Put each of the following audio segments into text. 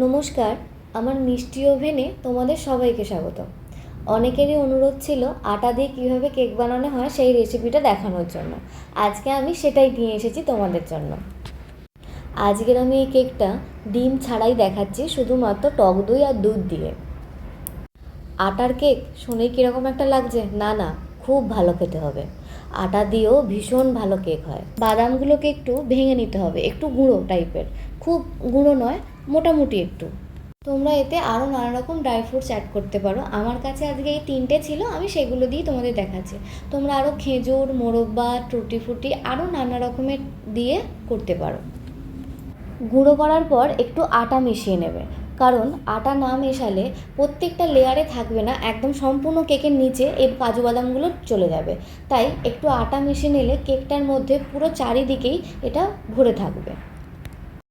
নমস্কার, আমার মিষ্টি ওভেনে তোমাদের সবাইকে স্বাগত অনেকেরই অনুরোধ ছিল আটা দিয়ে কীভাবে কেক বানানো হয় সেই রেসিপিটা দেখানোর জন্য। আজকে আমি সেটাই নিয়ে এসেছি তোমাদের জন্য। আজকের আমি এই কেকটা ডিম ছাড়াই দেখাচ্ছি শুধুমাত্র টক দই আর দুধ দিয়ে। আটার কেক শুনেই কীরকম একটা লাগছে? না না, খুব ভালো খেতে হবে। আটা দিয়েও ভীষণ ভালো কেক হয়। বাদামগুলোকে একটু ভেঙে নিতে হবে, একটু গুঁড়ো টাইপের খুব গুঁড়ো নয়, মোটামুটি একটু। তোমরা এতে আরও নানা রকম ড্রাই ফ্রুটস অ্যাড করতে পারো। আমার কাছে আজকে এই তিনটে ছিল, আমি সেগুলো দিয়ে তোমাদের দেখাচ্ছি। তোমরা আরও খেজুর, মোরব্বা, টুটি ফুটি আরও নানা রকমের দিয়ে করতে পারো। গুঁড়ো করার পর একটু আটা মিশিয়ে নেবে। কারণ আটা না মেশালে প্রত্যেকটা লেয়ারে থাকবে না, একদম সম্পূর্ণ কেকের নিচে এই কাজু বাদামগুলো চলে যাবে। তাই একটু আটা মিশিয়ে নিলে কেকটার মধ্যে পুরো চারিদিকেই এটা ভরে থাকবে।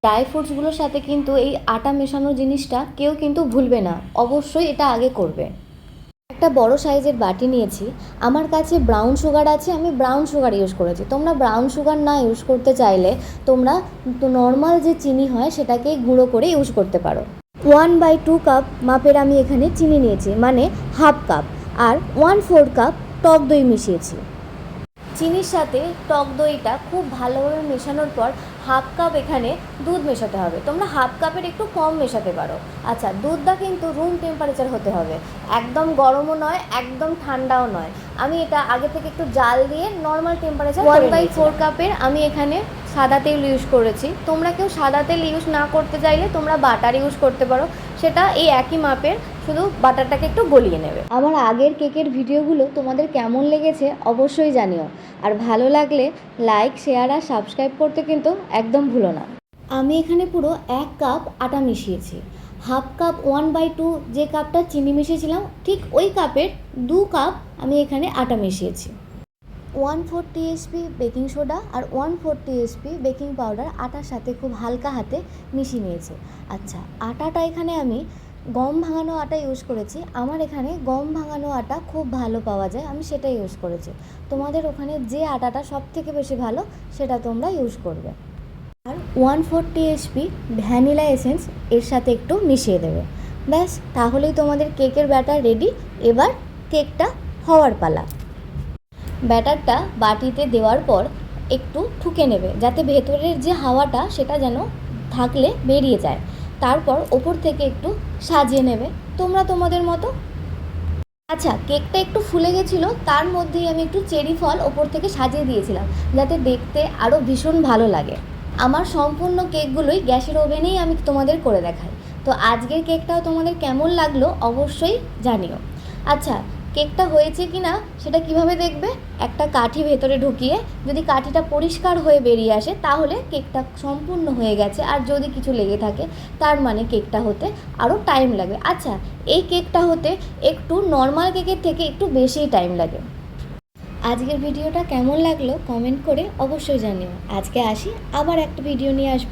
ড্রাই ফ্রুটসগুলোর সাথে কিন্তু এই আটা মেশানো জিনিসটা কেউ কিন্তু ভুলবে না, অবশ্যই এটা আগে করবে। একটা বড় সাইজের বাটি নিয়েছি, আমার কাছে ব্রাউন সুগার আছে, আমি ব্রাউন সুগার ইউজ করেছি। তোমরা ব্রাউন সুগার না ইউজ করতে চাইলে তোমরা নর্মাল যে চিনি হয় সেটাকে গুঁড়ো করে ইউজ করতে পারো। ওয়ান বাই টু কাপ মাপের আমি এখানে চিনি নিয়েছি মানে হাফ কাপ। আর ওয়ান ফোর কাপ টক দই মিশিয়েছি। চিনির সাথে টক দইটা খুব ভালোভাবে মেশানোর পর হাফ কাপ এখানে দুধ মেশাতে হবে। তোমরা হাফ কাপের একটু কম মেশাতে পারো। আচ্ছা দুধটা কিন্তু রুম টেম্পারেচার হতে হবে। একদম গরমও নয় একদম ঠান্ডাও নয়। আমি এটা আগে থেকে একটু জাল দিয়ে normal temperature one by four কাপের আমি এখানে সাদা তেল ইউজ করেছি। তোমরা কেউ সাদা তেল ইউজ না করতে চাইলে তোমরা বাটার ইউজ করতে পারো। সেটা এই একই মাপের শুধু বাটারটাকে একটু গলিয়ে নেবে। আমার আগের কেকের ভিডিওগুলো তোমাদের কেমন লেগেছে অবশ্যই জানিও। আর ভালো লাগলে লাইক শেয়ার আর সাবস্ক্রাইব করতে কিন্তু একদম ভুলো না। আমি এখানে পুরো এক কাপ আটা মিশিয়েছি। Half cup one by two যে কাপটা চিনি মিশিয়েছিলাম, ঠিক ওই কাপের দু কাপ আমি এখানে আটা মিশিয়েছি। One four TSP baking soda আর one four TSP baking powder আটার সাথে খুব হালকা হাতে মিশিয়ে নিয়েছি। আচ্ছা আটাটা এখানে আমি গম ভাঙানো আটা ইউজ করেছি। আমার এখানে গম ভাঙানো আটা খুব ভালো পাওয়া যায়, আমি সেটা ইউজ করেছি। তোমাদের ওখানে যে আটাটা সব থেকে বেশি ভালো, সেটা তোমরা ইউজ করবে। আর one four TSP vanilla essence এর সাথে একটু মিশিয়ে দেবে। ব্যাস, তাহলেই তোমাদের কেকের ব্যাটার রেডি। এবার কেকটা হওয়ার পালা। ব্যাটারটা বাটিতে দেওয়ার পর একটু ঠুকে নেবে, যাতে ভেতরের যে হাওয়াটা সেটা যেন থাকলে বেরিয়ে যায়। তারপর ওপর থেকে একটু সাজিয়ে নেবে। তোমরা তোমাদের মতো। আচ্ছা কেকটা একটু ফুলে গেছিল, তার মধ্যেই আমি একটু চেরি ফল ওপর থেকে সাজিয়ে দিয়েছিলাম, যাতে দেখতে আরও ভীষণ ভালো লাগে। আমার সম্পূর্ণ কেকগুলোই গ্যাসের ওভেনেই আমি তোমাদের করে দেখাই। তো আজকের কেকটাও তোমাদের কেমন লাগল অবশ্যই জানিও। আচ্ছা কেকটা হয়েছে কি না সেটা কীভাবে দেখবে? একটা কাঠি ভেতরে ঢুকিয়ে যদি কাঠিটা পরিষ্কার হয়ে বেরিয়ে আসে তাহলে কেকটা সম্পূর্ণ হয়ে গেছে। আর যদি কিছু লেগে থাকে তার মানে কেকটা হতে আরও টাইম লাগবে আচ্ছা এই কেকটা হতে একটু নর্মাল কেকের থেকে একটু বেশিই টাইম লাগে। আজকের ভিডিওটা কেমন লাগল কমেন্ট করে অবশ্যই জানিও। আজকে আসি, আবার একটা ভিডিও নিয়ে আসব।